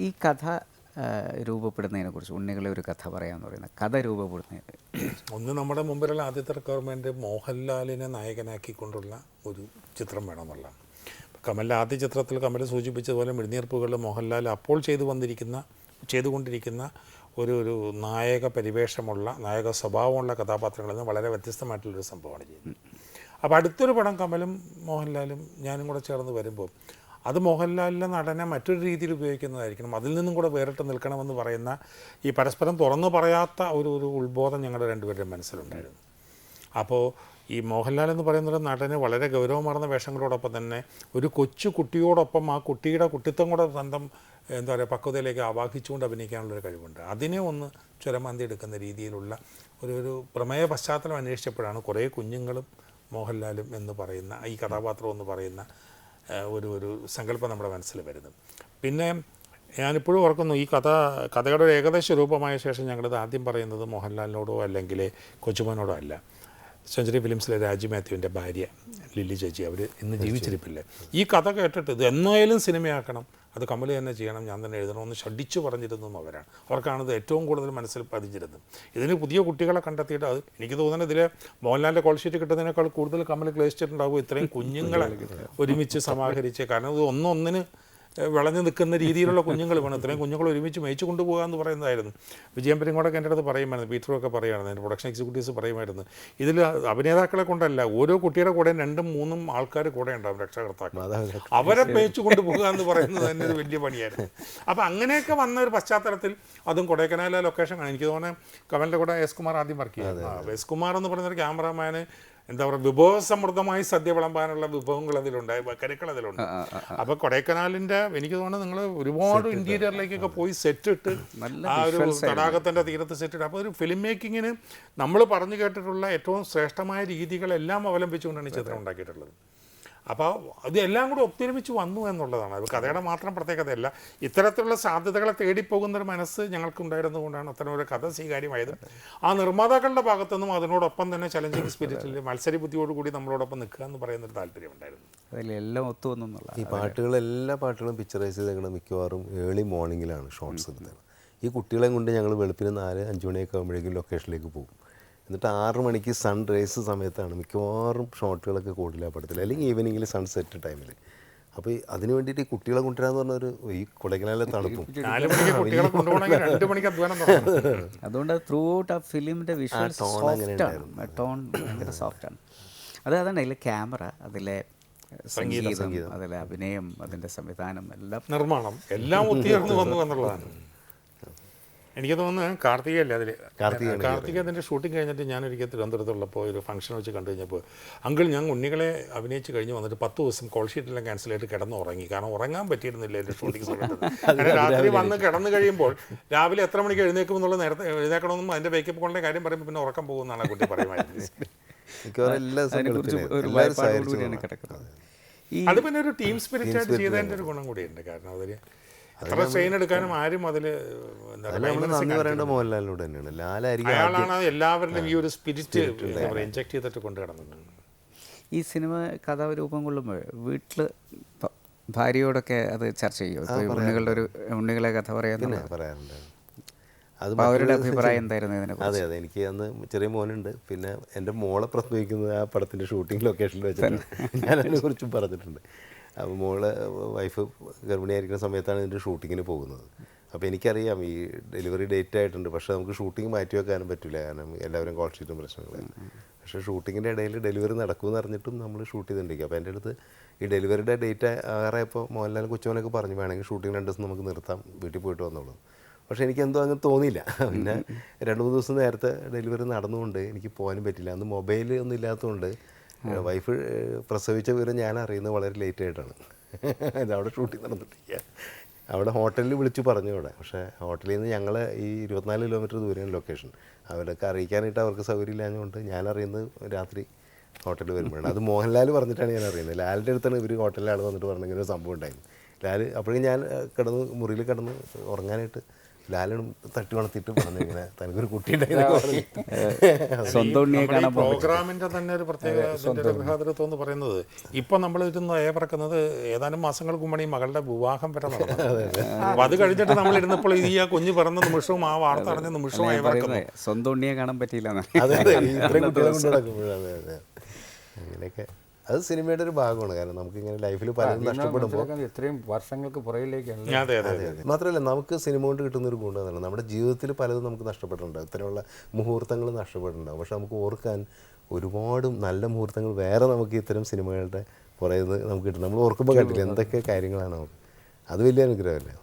ഈ കഥ രൂപപ്പെടുന്നതിനെ രൂപപ്പെടുന്നതിനെക്കുറിച്ച് ഉണ്ണികളെ ഒരു കഥ പറയാമെന്ന് പറയുന്നത് കഥ രൂപപ്പെടുന്നതിന് ഒന്ന് നമ്മുടെ മുമ്പിലുള്ള ആദ്യത്തെ റിക്വയർമെന്റ് മോഹൻലാലിനെ നായകനാക്കിക്കൊണ്ടുള്ള ഒരു ചിത്രം വേണമെന്നുള്ള കമലിന്റെ ആദ്യ ചിത്രത്തിൽ കമൽ സൂചിപ്പിച്ചതുപോലെ മിഴുന്നീർപ്പുകളിൽ മോഹൻലാൽ അപ്പോൾ ചെയ്തു വന്നിരിക്കുന്ന ചെയ്തുകൊണ്ടിരിക്കുന്ന ഒരു ഒരു നായക പരിവേഷമുള്ള നായക സ്വഭാവമുള്ള കഥാപാത്രങ്ങളിൽ നിന്ന് വളരെ വ്യത്യസ്തമായിട്ടുള്ളൊരു സംഭവമാണ് ചെയ്യുന്നത്. അപ്പോൾ അടുത്തൊരു പടം കമലും മോഹൻലാലും ഞാനും കൂടെ ചേർന്ന് വരുമ്പോൾ അത് മോഹൻലാലിലെ നടനെ മറ്റൊരു രീതിയിൽ ഉപയോഗിക്കുന്നതായിരിക്കണം. അതിൽ നിന്നും കൂടെ വേറിട്ട് നിൽക്കണമെന്ന് പറയുന്ന ഈ പരസ്പരം തുറന്നു പറയാത്ത ഒരു ഒരു ഉത്ബോധം ഞങ്ങളുടെ രണ്ടുപേരുടെ മനസ്സിലുണ്ടായിരുന്നു. അപ്പോൾ ഈ മോഹൻലാൽ എന്ന് പറയുന്ന ഒരു നടന് വളരെ ഗൗരവമാർന്ന വേഷങ്ങളോടൊപ്പം തന്നെ ഒരു കൊച്ചു കുട്ടിയോടൊപ്പം ആ കുട്ടിയുടെ കുട്ടിത്തം കൂടെ സ്വന്തം എന്താ പറയുക പക്വതയിലേക്ക് ആവാഹിച്ചുകൊണ്ട് അഭിനയിക്കാനുള്ളൊരു കഴിവുണ്ട്. അതിനെ ഒന്ന് ചുരമാന്തി എടുക്കുന്ന രീതിയിലുള്ള ഒരു ഒരു പ്രമേയ പശ്ചാത്തലം അന്വേഷിച്ചപ്പോഴാണ് കുറേ കുഞ്ഞുങ്ങളും മോഹൻലാലും എന്ന് പറയുന്ന ഈ കഥാപാത്രം എന്ന് പറയുന്ന ഒരു ഒരു സങ്കല്പം നമ്മുടെ മനസ്സിൽ വരുന്നത് പിന്നെ ഞാനിപ്പോഴും ഓർക്കുന്നു ഈ കഥ കഥയുടെ ഒരു ഏകദേശ രൂപമായ ശേഷം ഞങ്ങളിത് ആദ്യം പറയുന്നത് മോഹൻലാലിനോടോ അല്ലെങ്കിൽ കൊച്ചുമോനോടോ അല്ല. സെഞ്ചുറി ഫിലിംസിലെ രാജു മാത്യുവിന്റെ ഭാര്യ ലില്ലി ചേച്ചി അവർ ഇന്ന് ജീവിച്ചിരിപ്പില്ലേ? ഈ കഥ കേട്ടിട്ട് ഇത് എന്നായാലും സിനിമയാക്കണം. അത് കമൽ തന്നെ ചെയ്യണം ഞാൻ തന്നെ എഴുതണമെന്ന് ഷഡിച്ചു പറഞ്ഞിരുന്നതും അവരാണ്. അവർക്കാണത് ഏറ്റവും കൂടുതൽ മനസ്സിൽ പതിഞ്ഞിരുന്നത്. ഇതിന് പുതിയ കുട്ടികളെ കണ്ടെത്തിയിട്ട് അത് എനിക്ക് തോന്നുന്നത് ഇതിലെ മോഹൻലാലിന്റെ കോൾഷീറ്റ് കിട്ടുന്നതിനേക്കാൾ കൂടുതൽ കമൽ ക്ലേശിച്ചിട്ടുണ്ടാവും ഇത്രയും കുഞ്ഞുങ്ങളെ ഒരുമിച്ച് സമാഹരിച്ച്. കാരണം ഇത് ഒന്നൊന്നിന് വിളഞ്ഞു നിൽക്കുന്ന രീതിയിലുള്ള കുഞ്ഞുങ്ങൾ വേണം ഇത്രയും കുഞ്ഞുങ്ങൾ ഒരുമിച്ച് മേയിച്ചു കൊണ്ടുപോകുക എന്ന് പറയുന്നതായിരുന്നു. വിജയം പെരിങ്ങോടൊക്കെ എന്റെ അടുത്ത് പറയുമായിരുന്നു. പീറ്റർ ഒക്കെ പറയുമായിരുന്നു. എന്റെ പ്രൊഡക്ഷൻ എക്സിക്യൂട്ടീവ്സ് പറയുമായിരുന്നു. ഇതിൽ അഭിനേതാക്കളെ കൊണ്ടല്ല ഓരോ കുട്ടിയുടെ കൂടെ രണ്ടും മൂന്നും ആൾക്കാർ കൂടെ ഉണ്ടാവും രക്ഷകർത്താക്കൾ. അവരെ മേയിച്ചു കൊണ്ടുപോകുക എന്ന് പറയുന്നത് തന്നെ ഒരു വലിയ പണിയായിരുന്നു. അപ്പോൾ അങ്ങനെയൊക്കെ വന്ന ഒരു പശ്ചാത്തലത്തിൽ അതും കൊടൈക്കനാലിലെ ലൊക്കേഷൻ കാണാം എനിക്ക് തോന്നുന്നത് കമലിന്റെ കൂടെ എസ് കുമാർ ആദ്യം വർക്ക് ചെയ്യുന്നത് എസ് കുമാർ എന്ന് പറയുന്ന ഒരു ക്യാമറാമാന് എന്താ പറയുക വിഭവസമൃദ്ധമായി സദ്യ വിളമ്പാനുള്ള വിഭവങ്ങൾ അതിലുണ്ട്. കരുക്കൾ അതിലുണ്ട് അപ്പോൾ കൊടൈക്കനാലിന്റെ എനിക്ക് തോന്നുന്നു നിങ്ങൾ ഒരുപാട് ഇന്റീരിയറിലേക്കൊക്കെ പോയി സെറ്റ് ഇട്ട് ആ ഒരു തടാകത്തിന്റെ തീരത്ത് സെറ്റ് ഇട്ട്. അപ്പോൾ ഒരു ഫിലിം മേക്കിങ്ങിന് നമ്മൾ പറഞ്ഞു കേട്ടിട്ടുള്ള ഏറ്റവും ശ്രേഷ്ഠമായ രീതികളെല്ലാം അവലംബിച്ചുകൊണ്ടാണ് ഈ ചിത്രം ഉണ്ടാക്കിയിട്ടുള്ളത്. അപ്പോൾ ഇതെല്ലാം കൂടി ഒത്തൊരുമിച്ച് വന്നു എന്നുള്ളതാണ്. അത് കഥയുടെ മാത്രം പ്രത്യേകതയല്ല. ഇത്തരത്തിലുള്ള സാധ്യതകളെ തേടിപ്പോകുന്നൊരു മനസ്സ് ഞങ്ങൾക്കുണ്ടായിരുന്നതുകൊണ്ടാണ് അത്തരം ഒരു കഥ സ്വീകാര്യമായത്. ആ നിർമ്മാതാക്കളുടെ ഭാഗത്തുനിന്നും അതിനോടൊപ്പം തന്നെ ചലഞ്ചിങ് സ്പിരിറ്റിൽ മത്സര ബുദ്ധിയോടുകൂടി നമ്മളോടൊപ്പം നിൽക്കുക എന്ന് പറയുന്ന ഒരു താല്പര്യമുണ്ടായിരുന്നു അതിലെല്ലാം ഒത്തു വന്നുള്ള ഈ പാട്ടുകൾ എല്ലാ പാട്ടുകളും പിക്ചറൈസ് ചെയ്തേക്കുന്നത് മിക്കവാറും ഏർലി മോർണിംഗിലാണ് ഷോർട്സ് എടുത്തത് ഈ കുട്ടികളെ കൊണ്ട് ഞങ്ങൾ വെളുപ്പിന് നാല് അഞ്ച് മണിയൊക്കെ ആകുമ്പോഴേക്കും ലൊക്കേഷനിലേക്ക് പോകും. എന്നിട്ട് ആറ് മണിക്ക് സൺ റേസ് സമയത്താണ് മിക്കവാറും ഷോട്ടുകളൊക്കെ കൂടുതൽ ആ പടത്തിൽ അല്ലെങ്കിൽ ഈവനിങ്ങിൽ സൺസെറ്റ് ടൈമിൽ അപ്പോൾ അതിന് വേണ്ടിയിട്ട് ഈ കുട്ടികളെ കൊണ്ടുവരാന്ന് പറഞ്ഞൊരു ഈ കൊടൈക്കനാലിലെ തണുപ്പും. അതുകൊണ്ട് ത്രൂ ഔട്ട് ആ ഫിലിമിന്റെ വിഷ്വൽ ടോൺ ഭയങ്കര സോഫ്റ്റ് ആണ്. അത് അതാണ് അതിലെ ക്യാമറ അതിലെ സംഗീതം. അതിലെ അഭിനയം അതിന്റെ സംവിധാനം എല്ലാം. നിർമ്മാണം. എല്ലാം ഒത്തുചേർന്ന് വന്നു എന്നുള്ളതാണ്. എനിക്ക് തോന്നുന്നു കാർത്തികയല്ലേ അതിൽ കാർത്തിക കാർത്തിക അതിന്റെ ഷൂട്ടിംഗ് കഴിഞ്ഞിട്ട് ഞാൻ ഒരിക്കൽ തിരുവനന്തപുരത്തുള്ളപ്പോൾ ഒരു ഫംഗ്ഷൻ വെച്ച് കണ്ടു കഴിഞ്ഞപ്പോൾ അങ്കിൾ ഞാൻ ഉണ്ണികളെ അഭിനയിച്ച് കഴിഞ്ഞ് വന്നിട്ട് പത്ത് ദിവസം കോൾ ഷീറ്റെല്ലാം ക്യാൻസൽ ആയിട്ട് കിടന്ന് ഉറങ്ങി കാരണം ഉറങ്ങാൻ പറ്റിയിരുന്നില്ല എന്റെ ഷൂട്ടിംഗ് സമയത്ത്. അങ്ങനെ രാത്രി വന്ന് കിടന്ന് കഴിയുമ്പോൾ രാവിലെ എത്ര മണിക്ക് എഴുന്നേക്കും എന്നുള്ള നേരത്തെ എഴുന്നേക്കണമെന്നും അതിന്റെ ബേക്കപ്പ് കൊണ്ടേ കാര്യം പറയുമ്പോൾ പിന്നെ ഉറക്കം പോകുമെന്നാണ് ആ കുട്ടി പറയുമായിരുന്നു അത് പിന്നെ ഒരു ടീം സ്പിരിറ്റ് ആയിട്ട് ചെയ്തതിന്റെ ഒരു ഗുണം കൂടിയുണ്ട്. കാരണം അതിൽ സ്ട്രെയിൻ എടുക്കാനും ആരും നമ്മൾ നന്ദി പറയേണ്ട മോഹൻലാലിനോട് തന്നെയാണ്. ലാലായിരിക്കും അയാളാണ് ഈ ഒരു സ്പിരിറ്റ് ഇഞ്ചക്ട് ചെയ്തിട്ട് കൊണ്ടു കിടന്നത്. ഈ സിനിമ കഥ രൂപം കൊള്ളുമ്പോൾ വീട്ടിൽ ഭാര്യയോടൊക്കെ അത് ചർച്ച ചെയ്യും ഉണ്ണികളുടെ ഒരു ഉണ്ണികളെ കഥ പറയാറുണ്ട്. അത് അവരുടെ അഭിപ്രായം എന്തായിരുന്നു ഇതിനെ അതെ അതെ. എനിക്ക് അന്ന് ചെറിയ മോനുണ്ട്. പിന്നെ എന്റെ മോളെ പ്രസംഗിക്കുന്നത് ആ പടത്തിന്റെ ഷൂട്ടിംഗ് ലൊക്കേഷനിൽ വെച്ചാൽ ഞാൻ അതിനെക്കുറിച്ചും പറഞ്ഞിട്ടുണ്ട്. മോൾ വൈഫ് ഗർഭിണിയായിരിക്കുന്ന സമയത്താണ് ഇതിന്റെ ഷൂട്ടിങ്ങിന് പോകുന്നത്. അപ്പോൾ എനിക്കറിയാം ഈ ഡെലിവറി ഡേറ്റ് ആയിട്ടുണ്ട്. പക്ഷേ നമുക്ക് ഷൂട്ടിംഗ് മാറ്റി വെക്കാനും പറ്റില്ല. കാരണം എല്ലാവരും കോൾ ഷീറ്റും പ്രശ്നങ്ങളാണ് പക്ഷേ ഷൂട്ടിങ്ങിന്റെ ഇടയിൽ ഡെലിവറി നടക്കുമെന്ന് അറിഞ്ഞിട്ടും നമ്മൾ ഷൂട്ട് ചെയ്തിട്ടുണ്ടെങ്കിൽ അപ്പോൾ എന്റെ അടുത്ത് ഈ ഡെലിവറിയുടെ ഡേറ്റ് ആറായപ്പോൾ മോഹൻലാൽ കൊച്ചുമോനൊക്കെ പറഞ്ഞു വേണമെങ്കിൽ ഷൂട്ടിംഗ് രണ്ട് ദിവസം നമുക്ക് നിർത്താം. വീട്ടിൽ പോയിട്ട് വന്നോളൂ. പക്ഷേ എനിക്ക് എന്തോ അങ്ങ് തോന്നിയില്ല. പിന്നെ രണ്ട് മൂന്ന് ദിവസം നേരത്തെ ഡെലിവറി നടന്നുകൊണ്ട് എനിക്ക് പോകാനും പറ്റില്ല. അന്ന് മൊബൈൽ ഒന്നും ഇല്ലാത്തതുകൊണ്ട് വൈഫ് പ്രസവിച്ച വിവരം ഞാൻ അറിയുന്നത് വളരെ ലേറ്റ് ആയിട്ടാണ്. ഇത് അവിടെ ഷൂട്ടിംഗ് നടന്നിട്ടില്ല. അവിടെ ഹോട്ടലിൽ വിളിച്ചു പറഞ്ഞു അവിടെ. പക്ഷേ ഹോട്ടലിൽ നിന്ന് ഞങ്ങൾ ഈ ഇരുപത്തിനാല് കിലോമീറ്റർ ദൂരെയാണ് ലൊക്കേഷൻ അവരൊക്കെ അറിയിക്കാനായിട്ട് അവർക്ക് സൗകര്യമില്ലാഞ്ഞുകൊണ്ട് ഞാൻ അറിയുന്നത് രാത്രി ഹോട്ടലിൽ വരുമ്പോഴാണ്. അത് മോഹൻലാൽ പറഞ്ഞിട്ടാണ് ഞാൻ അറിയുന്നത്. ലാലിന്റെ അടുത്താണ് ഇവർ ഹോട്ടലിൽ ആൾ വന്നിട്ട് പറഞ്ഞ ഇങ്ങനെ ഒരു സംഭവം ഉണ്ടായിരുന്നു. ലാൽ അപ്പോഴേ ഞാൻ കിടന്ന് മുറിയിൽ കിടന്ന് ഉറങ്ങാനായിട്ട് ലാലനും തട്ടി വളർത്തിയിട്ട് പറഞ്ഞു ഇങ്ങനെ തനിക്കൊരു കുട്ടി ഉണ്ടായിരുന്നു സ്വന്തം ഉണ്ണിയെ നമ്മുടെ ഈ കാണാൻ പോകും പ്രോഗ്രാമിന്റെ തന്നെ ഒരു പ്രത്യേക ഗൃഹാതൃത്വം എന്ന് പറയുന്നത്. ഇപ്പൊ നമ്മൾ ഇരുന്ന് ഏവർക്കുന്നത് ഏതാനും മാസങ്ങൾക്ക് മുമ്പ് ഈ മകളുടെ വിവാഹം വരെ അപ്പൊ അത് കഴിഞ്ഞിട്ട് നമ്മൾ ഇരുന്നപ്പോൾ ഈ ആ കുഞ്ഞ് പിറന്ന നിമിഷവും ആ വാർത്ത അറിഞ്ഞ നിമിഷവും സ്വന്തം ഉണ്ണിയെ കാണാൻ പറ്റിയില്ല അതെ അതെ. ഇത്രയും കുട്ടികളെ കൊണ്ട് നടക്കുമ്പോഴാണ്. അതെ അതെ. അങ്ങനെയൊക്കെ. അത് സിനിമയുടെ ഒരു ഭാഗമാണ്. കാരണം നമുക്ക് ഇങ്ങനെ ലൈഫിൽ പലരും നഷ്ടപ്പെടുമ്പോൾ ഇത്രയും വർഷങ്ങൾക്ക് പുറകിലേക്കാണ്. അതെ അതെ അതെ. മാത്രമല്ല നമുക്ക് സിനിമ കൊണ്ട് കിട്ടുന്ന ഒരു ഗുണം നമ്മുടെ ജീവിതത്തിൽ പലതും നമുക്ക് നഷ്ടപ്പെട്ടിട്ടുണ്ടാവും. ഇത്തരമുള്ള മുഹൂർത്തങ്ങൾ നഷ്ടപ്പെട്ടിട്ടുണ്ടാവും. പക്ഷെ നമുക്ക് ഓർക്കാൻ ഒരുപാട് നല്ല മുഹൂർത്തങ്ങൾ വേറെ നമുക്ക് ഇത്തരം സിനിമകളുടെ നിന്ന് നമുക്ക് കിട്ടും. നമ്മൾ ഓർക്കുമ്പോൾ കണ്ടില്ല എന്തൊക്കെ കാര്യങ്ങളാണ് നമുക്ക്. അത് വലിയ അനുഗ്രഹമല്ലേ?